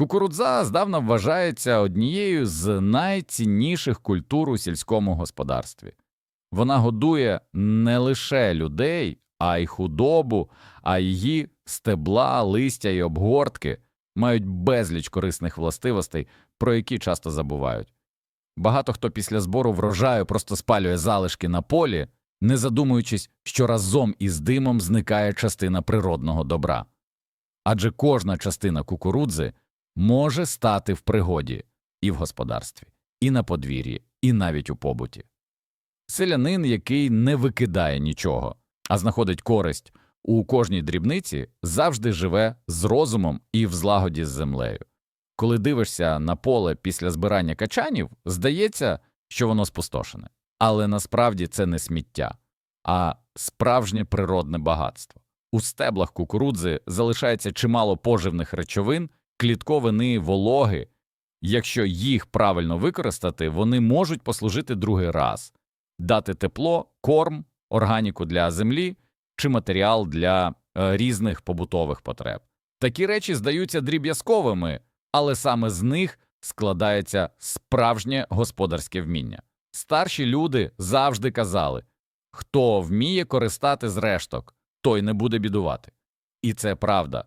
Кукурудза здавна вважається однією з найцінніших культур у сільському господарстві. Вона годує не лише людей, а й худобу, а її стебла, листя і обгортки мають безліч корисних властивостей, про які часто забувають. Багато хто після збору врожаю просто спалює залишки на полі, не задумуючись, що разом із димом зникає частина природного добра. Адже кожна частина кукурудзи може стати в пригоді і в господарстві, і на подвір'ї, і навіть у побуті. Селянин, який не викидає нічого, а знаходить користь у кожній дрібниці, завжди живе з розумом і в злагоді з землею. Коли дивишся на поле після збирання качанів, здається, що воно спустошене. Але насправді це не сміття, а справжнє природне багатство. У стеблах кукурудзи залишається чимало поживних речовин, клітковини, вологи. Якщо їх правильно використати, вони можуть послужити другий раз, дати тепло, корм, органіку для землі чи матеріал для е, різних побутових потреб. Такі речі здаються дріб'язковими, але саме з них складається справжнє господарське вміння. Старші люди завжди казали хто вміє користати з решток, той не буде бідувати. І це правда,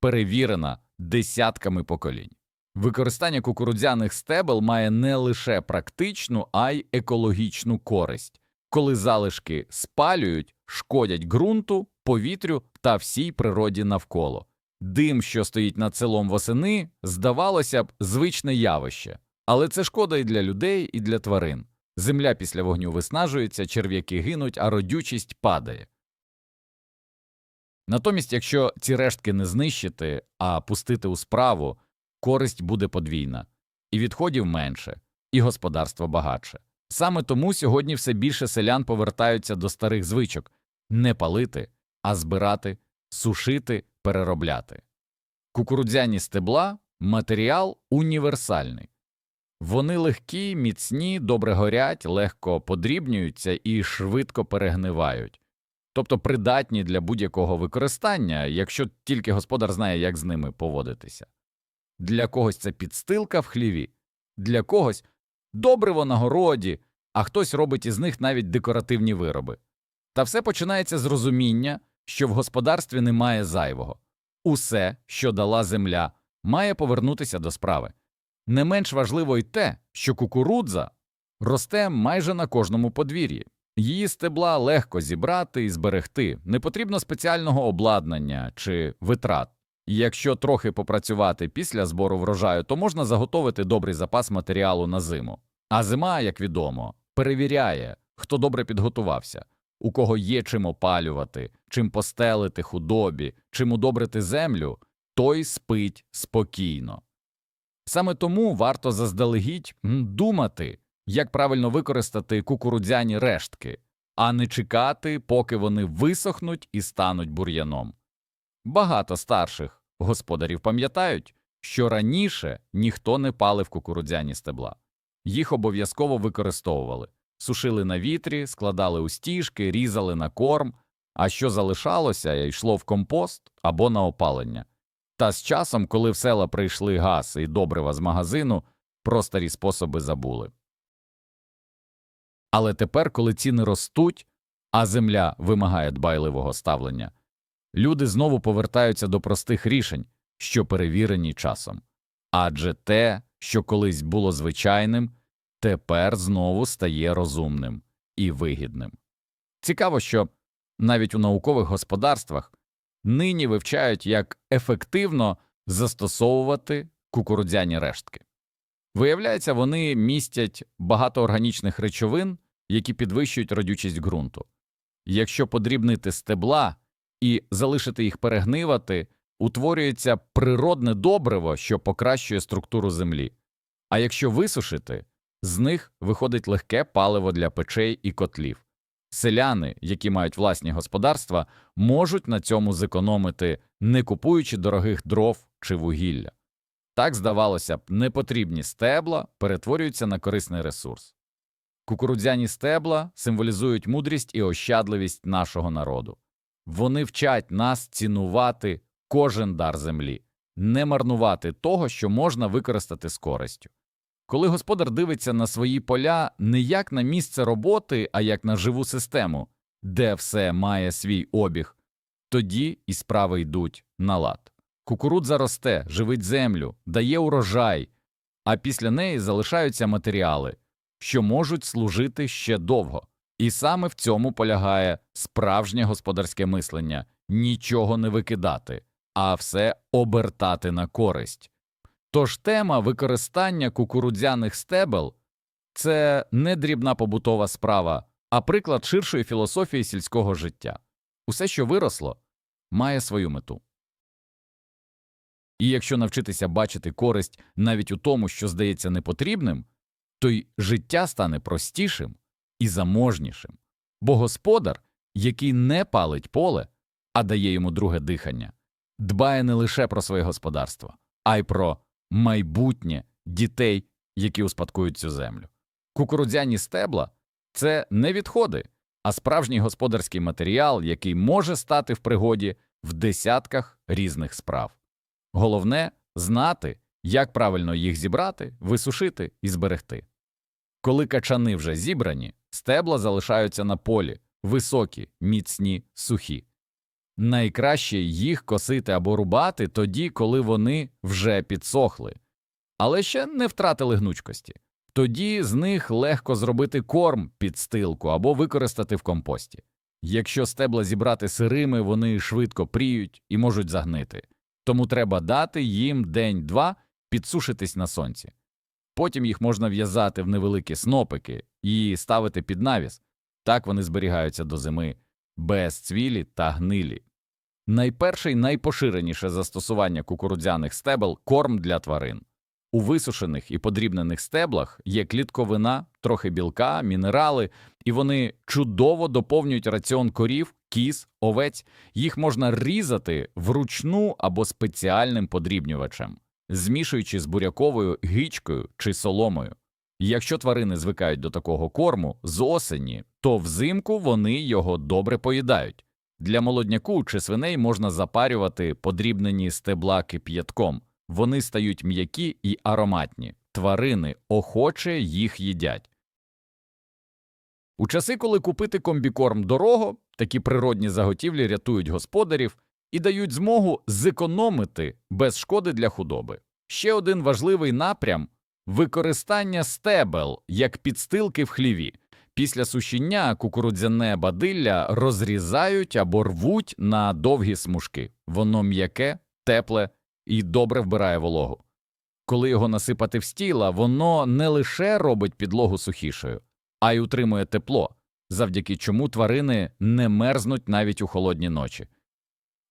перевірена десятками поколінь. Використання кукурудзяних стебел має не лише практичну, а й екологічну користь, коли залишки спалюють, шкодять ґрунту, повітрю та всій природі навколо. Дим, що стоїть над селом восени, здавалося б, звичне явище, але це шкода і для людей, і для тварин. Земля після вогню виснажується, черв'яки гинуть, а родючість падає. Натомість, якщо ці рештки не знищити, а пустити у справу, користь буде подвійна, і відходів менше, і господарство багатше. Саме тому сьогодні все більше селян повертаються до старих звичок не палити, а збирати, сушити, переробляти. Кукурудзяні стебла матеріал універсальний. Вони легкі, міцні, добре горять, легко подрібнюються і швидко перегнивають, тобто придатні для будь-якого використання, якщо тільки господар знає, як з ними поводитися. Для когось це підстилка в хліві, для когось добриво на городі, а хтось робить із них навіть декоративні вироби. Та все починається з розуміння, що в господарстві немає зайвого. Усе, що дала земля, має повернутися до справи. Не менш важливо й те, що кукурудза росте майже на кожному подвір'ї. Її стебла легко зібрати і зберегти, не потрібно спеціального обладнання чи витрат. І якщо трохи попрацювати після збору врожаю, то можна заготовити добрий запас матеріалу на зиму. А зима, як відомо, перевіряє, хто добре підготувався, у кого є чим опалювати, чим постелити худобі, чим удобрити землю, той спить спокійно. Саме тому варто заздалегідь думати, як правильно використати кукурудзяні рештки, а не чекати, поки вони висохнуть і стануть бур'яном. Багато старших господарів пам'ятають, що раніше ніхто не палив кукурудзяні стебла, їх обов'язково використовували, сушили на вітрі, складали у стіжки, різали на корм, а що залишалося, йшло в компост або на опалення. Та з часом, коли в села прийшли газ і добрива з магазину, про старі способи забули. Але тепер, коли ціни ростуть, а земля вимагає дбайливого ставлення, люди знову повертаються до простих рішень, що перевірені часом. Адже те, що колись було звичайним, тепер знову стає розумним і вигідним. Цікаво, що навіть у наукових господарствах нині вивчають, як ефективно застосовувати кукурудзяні рештки. Виявляється, вони містять багато органічних речовин, які підвищують родючість ґрунту. Якщо подрібнити стебла і залишити їх перегнивати, утворюється природне добриво, що покращує структуру землі. А якщо висушити, з них виходить легке паливо для печей і котлів. Селяни, які мають власні господарства, можуть на цьому зекономити, не купуючи дорогих дров чи вугілля. Так, здавалося б, непотрібні стебла перетворюються на корисний ресурс. Кукурудзяні стебла символізують мудрість і ощадливість нашого народу. Вони вчать нас цінувати кожен дар землі, не марнувати того, що можна використати з користю. Коли господар дивиться на свої поля не як на місце роботи, а як на живу систему, де все має свій обіг, тоді і справи йдуть на лад. Кукурудза росте, живить землю, дає урожай, а після неї залишаються матеріали, що можуть служити ще довго. І саме в цьому полягає справжнє господарське мислення нічого не викидати, а все обертати на користь. Тож тема використання кукурудзяних стебел це не дрібна побутова справа, а приклад ширшої філософії сільського життя. Усе, що виросло, має свою мету. І якщо навчитися бачити користь навіть у тому, що здається непотрібним, то й життя стане простішим і заможнішим. Бо господар, який не палить поле, а дає йому друге дихання, дбає не лише про своє господарство, а й про майбутнє дітей, які успадкують цю землю. Кукурудзяні стебла це не відходи, а справжній господарський матеріал, який може стати в пригоді в десятках різних справ. Головне знати, як правильно їх зібрати, висушити і зберегти. Коли качани вже зібрані, стебла залишаються на полі, високі, міцні, сухі. Найкраще їх косити або рубати тоді, коли вони вже підсохли, але ще не втратили гнучкості. Тоді з них легко зробити корм під стилку або використати в компості. Якщо стебла зібрати сирими, вони швидко пріють і можуть загнити, тому треба дати їм день-два підсушитись на сонці. Потім їх можна в'язати в невеликі снопики і ставити під навіс. Так вони зберігаються до зими, без цвілі та гнилі. Найперше й найпоширеніше застосування кукурудзяних стебел корм для тварин. У висушених і подрібнених стеблах є клітковина, трохи білка, мінерали, і вони чудово доповнюють раціон корів, кіз, овець. Їх можна різати вручну або спеціальним подрібнювачем, змішуючи з буряковою гічкою чи соломою. Якщо тварини звикають до такого корму з осені, то взимку вони його добре поїдають. Для молодняку чи свиней можна запарювати подрібнені стебла кип'ятком. Вони стають м'які і ароматні, тварини охоче їх їдять. У часи, коли купити комбікорм дорого, такі природні заготівлі рятують господарів і дають змогу зекономити без шкоди для худоби. Ще один важливий напрям використання стебел як підстилки в хліві. Після сушіння кукурудзяне бадилля розрізають або рвуть на довгі смужки. Воно м'яке, тепле і добре вбирає вологу. Коли його насипати в стіла, воно не лише робить підлогу сухішою, а й утримує тепло, завдяки чому тварини не мерзнуть навіть у холодні ночі.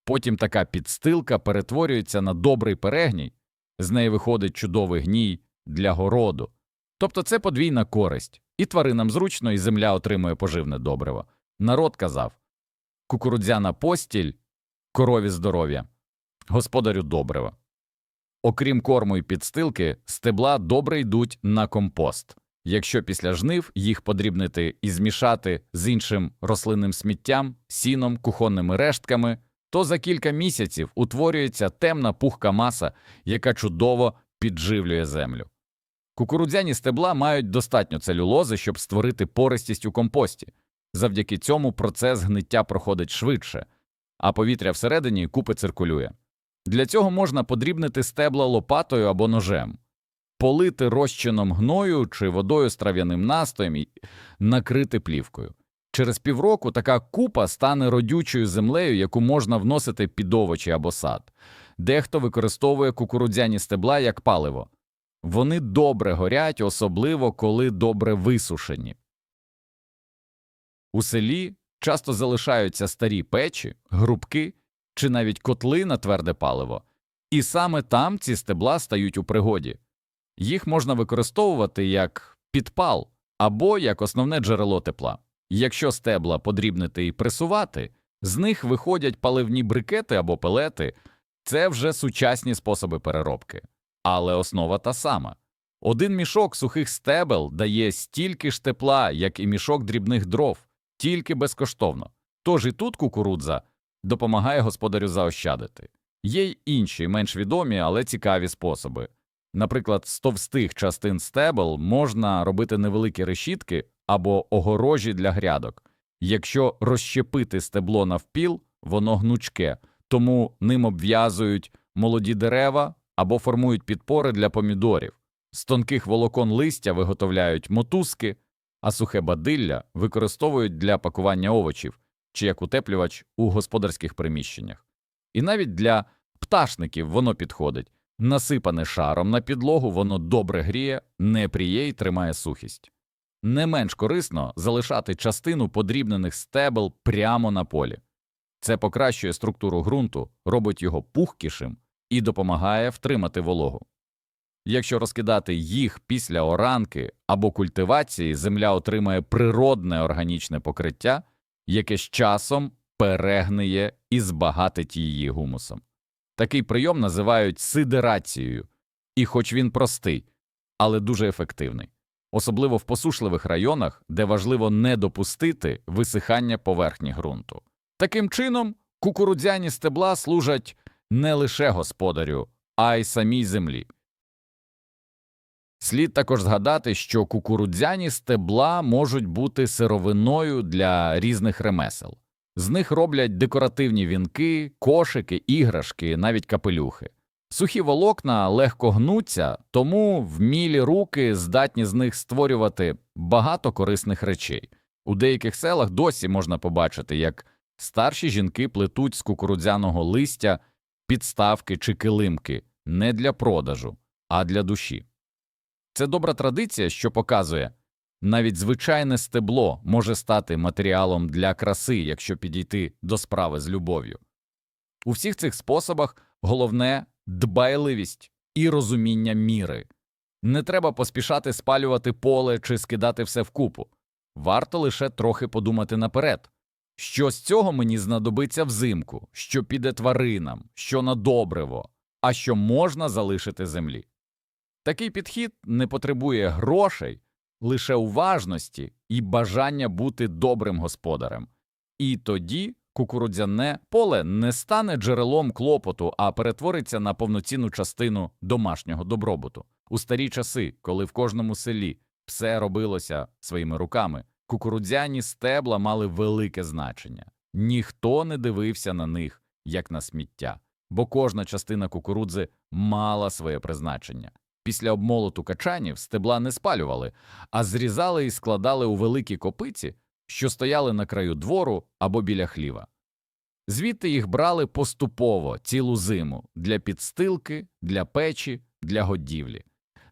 Потім така підстилка перетворюється на добрий перегній, з неї виходить чудовий гній для городу. Тобто це подвійна користь, і тваринам зручно, і земля отримує поживне добриво. Народ казав кукурудзяна постіль, корові здоров'я, господарю добрива. Окрім корму і підстилки, стебла добре йдуть на компост. Якщо після жнив їх подрібнити і змішати з іншим рослинним сміттям, сіном, кухонними рештками, то за кілька місяців утворюється темна пухка маса, яка чудово підживлює землю. Кукурудзяні стебла мають достатньо целюлози, щоб створити пористість у компості. Завдяки цьому процес гниття проходить швидше, а повітря всередині купи циркулює. Для цього можна подрібнити стебла лопатою або ножем, полити розчином гною чи водою з трав'яним настоєм і накрити плівкою. Через півроку така купа стане родючою землею, яку можна вносити під овочі або сад. Дехто використовує кукурудзяні стебла як паливо. Вони добре горять, особливо коли добре висушені. У селі часто залишаються старі печі, грубки чи навіть котли на тверде паливо, і саме там ці стебла стають у пригоді. Їх можна використовувати як підпал або як основне джерело тепла. Якщо стебла подрібнити і пресувати, з них виходять паливні брикети або пелети, це вже сучасні способи переробки. Але основа та сама. Один мішок сухих стебел дає стільки ж тепла, як і мішок дрібних дров, тільки безкоштовно. Тож і тут кукурудза допомагає господарю заощадити. Є й інші, менш відомі, але цікаві способи. Наприклад, з товстих частин стебел можна робити невеликі решітки або огорожі для грядок. Якщо розщепити стебло навпіл, воно гнучке, тому ним обв'язують молоді дерева або формують підпори для помідорів. З тонких волокон листя виготовляють мотузки, а сухе бадилля використовують для пакування овочів чи як утеплювач у господарських приміщеннях. І навіть для пташників воно підходить. Насипане шаром на підлогу, воно добре гріє, не пріє і тримає сухість. Не менш корисно залишати частину подрібнених стебел прямо на полі. Це покращує структуру ґрунту, робить його пухкішим і допомагає втримати вологу. Якщо розкидати їх після оранки або культивації, земля отримає природне органічне покриття, яке з часом перегниє і збагатить її гумусом. Такий прийом називають сидерацією, і хоч він простий, але дуже ефективний, особливо в посушливих районах, де важливо не допустити висихання поверхні ґрунту. Таким чином, кукурудзяні стебла служать не лише господарю, а й самій землі. Слід також згадати, що кукурудзяні стебла можуть бути сировиною для різних ремесел. З них роблять декоративні вінки, кошики, іграшки, навіть капелюхи. Сухі волокна легко гнуться, тому вмілі руки здатні з них створювати багато корисних речей. У деяких селах досі можна побачити, як старші жінки плетуть з кукурудзяного листя підставки чи килимки не для продажу, а для душі. Це добра традиція, що показує, навіть звичайне стебло може стати матеріалом для краси, якщо підійти до справи з любов'ю. У всіх цих способах головне дбайливість і розуміння міри. Не треба поспішати спалювати поле чи скидати все вкупу. Варто лише трохи подумати наперед, що з цього мені знадобиться взимку, що піде тваринам, що на добриво, а що можна залишити землі. Такий підхід не потребує грошей, лише уважності і бажання бути добрим господарем. І тоді кукурудзяне поле не стане джерелом клопоту, а перетвориться на повноцінну частину домашнього добробуту. У старі часи, коли в кожному селі все робилося своїми руками, кукурудзяні стебла мали велике значення. Ніхто не дивився на них як на сміття, бо кожна частина кукурудзи мала своє призначення. Після обмолоту качанів стебла не спалювали, а зрізали і складали у великі копиці, що стояли на краю двору або біля хліва. Звідти їх брали поступово цілу зиму для підстилки, для печі, для годівлі.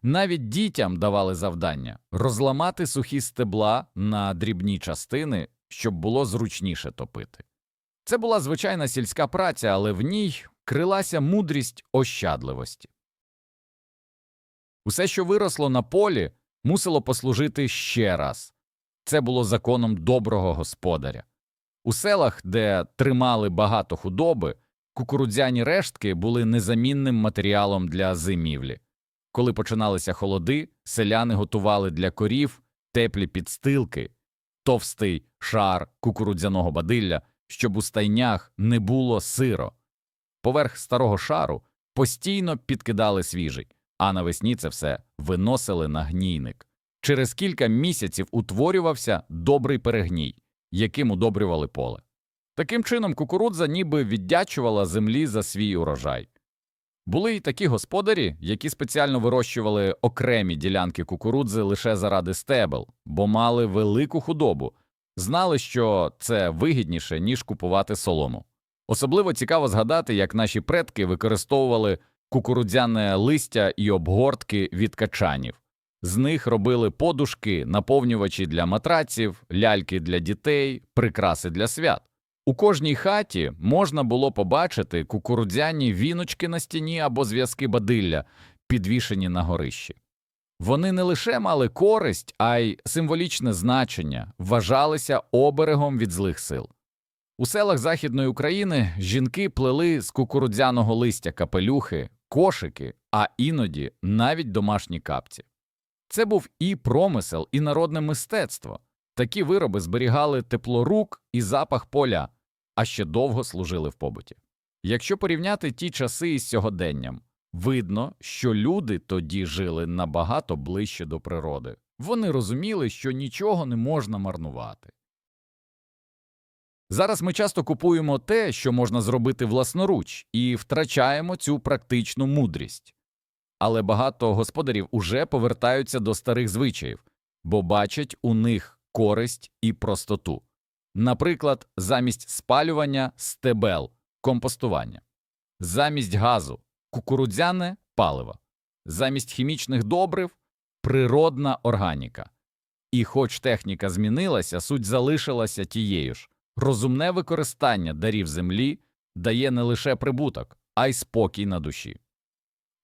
Навіть дітям давали завдання розламати сухі стебла на дрібні частини, щоб було зручніше топити. Це була звичайна сільська праця, але в ній крилася мудрість ощадливості. Усе, що виросло на полі, мусило послужити ще раз це було законом доброго господаря. У селах, де тримали багато худоби, кукурудзяні рештки були незамінним матеріалом для зимівлі. Коли починалися холоди, селяни готували для корів теплі підстилки, товстий шар кукурудзяного бадилля, щоб у стайнях не було сиро. Поверх старого шару постійно підкидали свіжий а навесні це все виносили на гнійник. Через кілька місяців утворювався добрий перегній, яким удобрювали поле. Таким чином, кукурудза ніби віддячувала землі за свій урожай. Були й такі господарі, які спеціально вирощували окремі ділянки кукурудзи лише заради стебел, бо мали велику худобу, знали, що це вигідніше, ніж купувати солому. Особливо цікаво згадати, як наші предки використовували кукурудзяне листя і обгортки від качанів. З них робили подушки, наповнювачі для матраців, ляльки для дітей, прикраси для свят. У кожній хаті можна було побачити кукурудзяні віночки на стіні або зв'язки бадилля, підвішені на горищі. Вони не лише мали користь, а й символічне значення, вважалися оберегом від злих сил. У селах Західної України жінки плели з кукурудзяного листя капелюхи, кошики, а іноді навіть домашні капці. Це був і промисел, і народне мистецтво. Такі вироби зберігали тепло рук і запах поля, а ще довго служили в побуті. Якщо порівняти ті часи із сьогоденням, видно, що люди тоді жили набагато ближче до природи. Вони розуміли, що нічого не можна марнувати. Зараз ми часто купуємо те, що можна зробити власноруч, і втрачаємо цю практичну мудрість. Але багато господарів уже повертаються до старих звичаїв, бо бачать у них користь і простоту. Наприклад, замість спалювання стебел компостування, замість газу кукурудзяне паливо, замість хімічних добрив природна органіка. І хоч техніка змінилася, суть залишилася тією ж. Розумне використання дарів землі дає не лише прибуток, а й спокій на душі.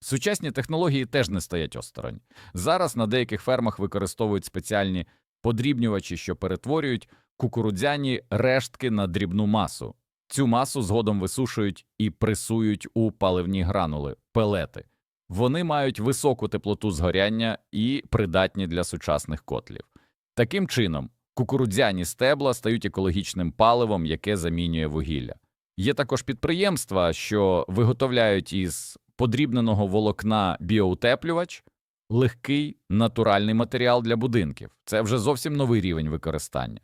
Сучасні технології теж не стоять осторонь. Зараз на деяких фермах використовують спеціальні подрібнювачі, що перетворюють кукурудзяні рештки на дрібну масу. Цю масу згодом висушують і пресують у паливні гранули пелети. Вони мають високу теплоту згоряння і придатні для сучасних котлів. Таким чином, кукурудзяні стебла стають екологічним паливом, яке замінює вугілля. Є також підприємства, що виготовляють із подрібненого волокна біоутеплювач, легкий натуральний матеріал для будинків. Це вже зовсім новий рівень використання.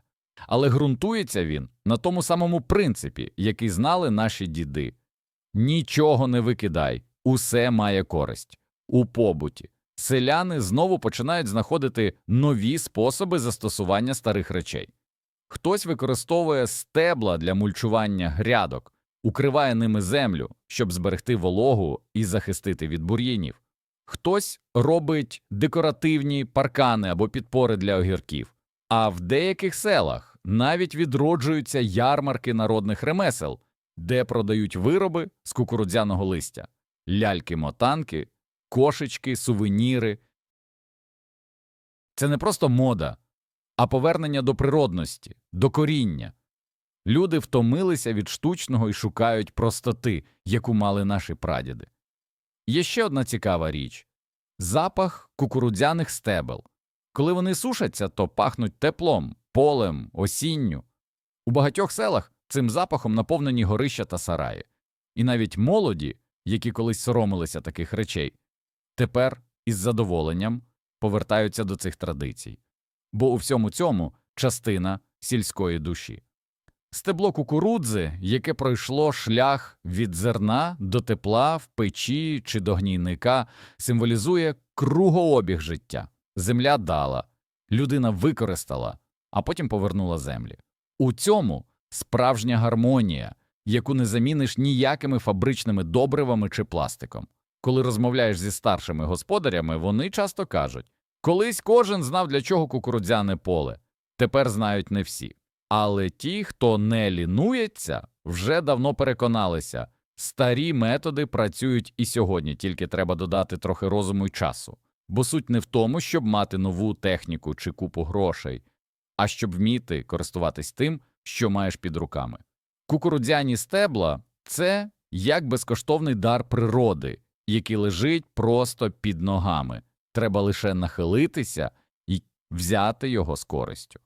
Але ґрунтується він на тому самому принципі, який знали наші діди. Нічого не викидай, усе має користь. У побуті селяни знову починають знаходити нові способи застосування старих речей. Хтось використовує стебла для мульчування грядок, укриває ними землю, щоб зберегти вологу і захистити від бур'їнів. Хтось робить декоративні паркани або підпори для огірків, а в деяких селах навіть відроджуються ярмарки народних ремесел, де продають вироби з кукурудзяного листя, ляльки-мотанки, кошечки, сувеніри. Це не просто мода, а повернення до природності, до коріння. Люди втомилися від штучного і шукають простоти, яку мали наші прадіди. Є ще одна цікава річ запах кукурудзяних стебел. Коли вони сушаться, то пахнуть теплом, полем, осінню. У багатьох селах цим запахом наповнені горища та сараї. І навіть молоді, які колись соромилися таких речей, тепер із задоволенням повертаються до цих традицій, бо у всьому цьому частина сільської душі. Стебло кукурудзи, яке пройшло шлях від зерна до тепла в печі чи до гнійника, символізує кругообіг життя. Земля дала, людина використала, а потім повернула землі. У цьому справжня гармонія, яку не заміниш ніякими фабричними добривами чи пластиком. Коли розмовляєш зі старшими господарями, вони часто кажуть колись кожен знав, для чого кукурудзяне поле, тепер знають не всі. Але ті, хто не лінується, вже давно переконалися старі методи працюють і сьогодні, тільки треба додати трохи розуму й часу. Бо суть не в тому, щоб мати нову техніку чи купу грошей, а щоб вміти користуватись тим, що маєш під руками. Кукурудзяні стебла це як безкоштовний дар природи, який лежить просто під ногами. Треба лише нахилитися і взяти його з користю.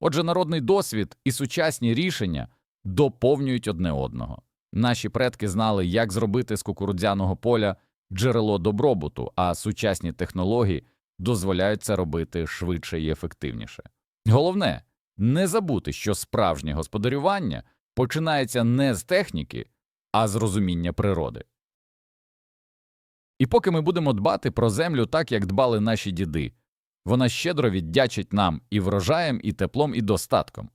Отже, народний досвід і сучасні рішення доповнюють одне одного. Наші предки знали, як зробити з кукурудзяного поля джерело добробуту, а сучасні технології дозволяють це робити швидше і ефективніше. Головне не забути, що справжнє господарювання починається не з техніки, а з розуміння природи. І поки ми будемо дбати про землю так, як дбали наші діди, вона щедро віддячить нам і врожаєм, і теплом, і достатком.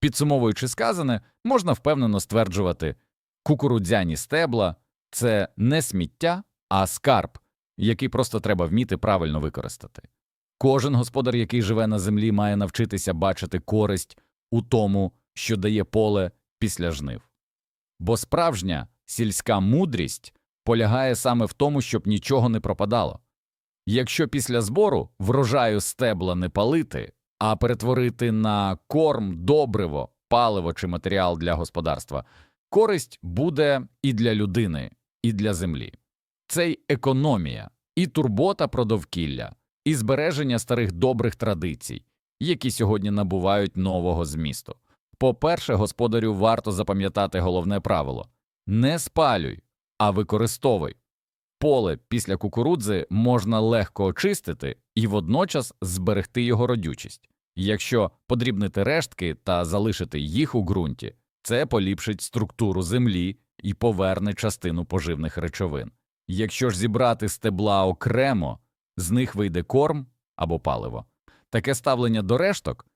Підсумовуючи сказане, можна впевнено стверджувати кукурудзяні стебла це не сміття, а скарб, який просто треба вміти правильно використати. Кожен господар, який живе на землі, має навчитися бачити користь у тому, що дає поле після жнив. Бо справжня сільська мудрість полягає саме в тому, щоб нічого не пропадало. Якщо після збору врожаю стебла не палити, а перетворити на корм, добриво, паливо чи матеріал для господарства, користь буде і для людини, і для землі. Це й економія, і турбота про довкілля, і збереження старих добрих традицій, які сьогодні набувають нового змісту. По-перше, господарю варто запам'ятати головне правило Не спалюй, а використовуй. Поле після кукурудзи можна легко очистити і водночас зберегти його родючість. Якщо подрібнити рештки та залишити їх у ґрунті, це поліпшить структуру землі і поверне частину поживних речовин. Якщо ж зібрати стебла окремо, з них вийде корм або паливо. Таке ставлення до решток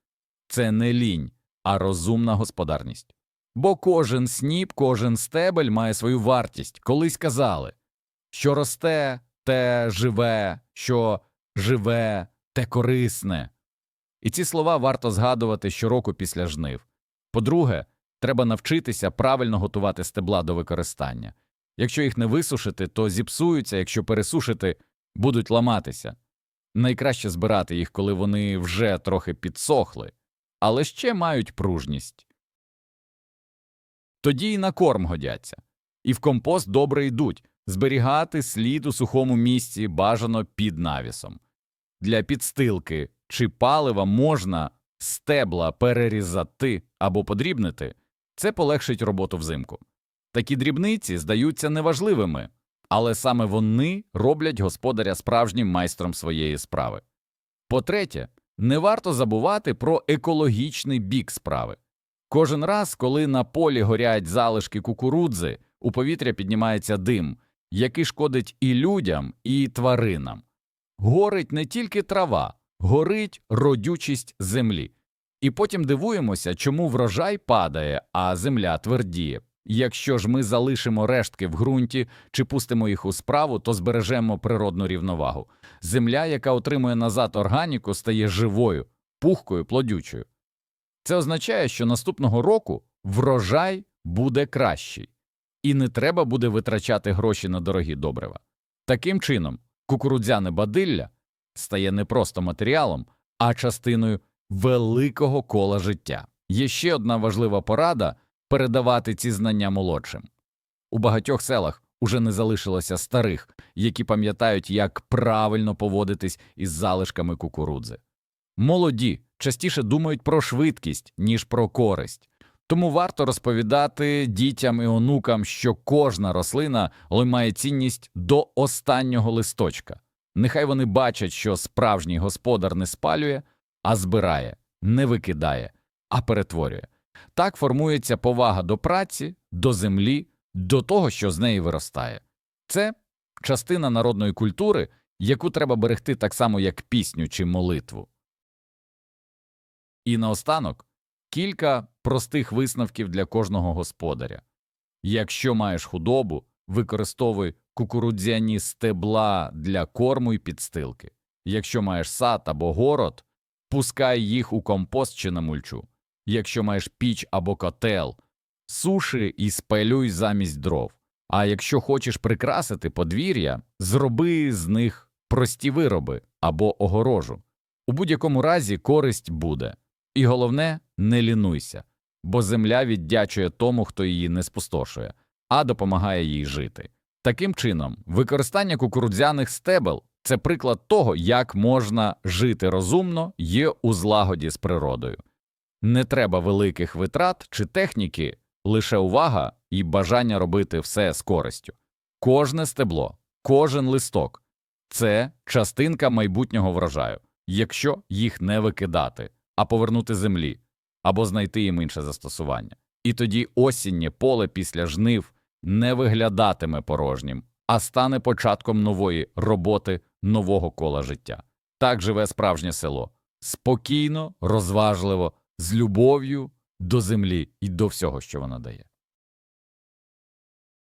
це не лінь, а розумна господарність. Бо кожен сніп, кожен стебель має свою вартість. Колись казали, що росте, те живе, що живе, те корисне. І ці слова варто згадувати щороку після жнив. По-друге, треба навчитися правильно готувати стебла до використання. Якщо їх не висушити, то зіпсуються, якщо пересушити, будуть ламатися. Найкраще збирати їх, коли вони вже трохи підсохли, але ще мають пружність. Тоді і на корм годяться, і в компост добре йдуть зберігати слід у сухому місці бажано під навісом. Для підстилки чи палива можна стебла перерізати або подрібнити, це полегшить роботу взимку. Такі дрібниці здаються неважливими, але саме вони роблять господаря справжнім майстром своєї справи. По-третє, не варто забувати про екологічний бік справи. Кожен раз, коли на полі горять залишки кукурудзи, у повітря піднімається дим, який шкодить і людям, і тваринам. Горить не тільки трава, горить родючість землі. І потім дивуємося, чому врожай падає, а земля твердіє. Якщо ж ми залишимо рештки в ґрунті чи пустимо їх у справу, то збережемо природну рівновагу. Земля, яка отримує назад органіку, стає живою, пухкою, плодючою. Це означає, що наступного року врожай буде кращий, і не треба буде витрачати гроші на дорогі добрива. Таким чином, кукурудзяне бадилля стає не просто матеріалом, а частиною великого кола життя. Є ще одна важлива порада передавати ці знання молодшим. У багатьох селах уже не залишилося старих, які пам'ятають, як правильно поводитись із залишками кукурудзи. Молоді частіше думають про швидкість, ніж про користь. Тому варто розповідати дітям і онукам, що кожна рослина має цінність до останнього листочка. Нехай вони бачать, що справжній господар не спалює, а збирає, не викидає, а перетворює. Так формується повага до праці, до землі, до того, що з неї виростає. Це частина народної культури, яку треба берегти так само, як пісню чи молитву. І наостанок кілька простих висновків для кожного господаря. Якщо маєш худобу, використовуй кукурудзяні стебла для корму і підстилки. Якщо маєш сад або город, пускай їх у компост чи на мульчу. Якщо маєш піч або котел, суши і спалюй замість дров. А якщо хочеш прикрасити подвір'я, зроби з них прості вироби або огорожу. У будь-якому разі користь буде. І головне, не лінуйся, бо земля віддячує тому, хто її не спустошує, а допомагає їй жити. Таким чином, використання кукурудзяних стебел це приклад того, як можна жити розумно є у злагоді з природою. Не треба великих витрат чи техніки, лише увага і бажання робити все з користю. Кожне стебло, кожен листок це частинка майбутнього врожаю, якщо їх не викидати, а повернути землі або знайти їм інше застосування. І тоді осіннє поле після жнив не виглядатиме порожнім, а стане початком нової роботи нового кола життя. Так живе справжнє село спокійно, розважливо, з любов'ю до землі і до всього, що вона дає.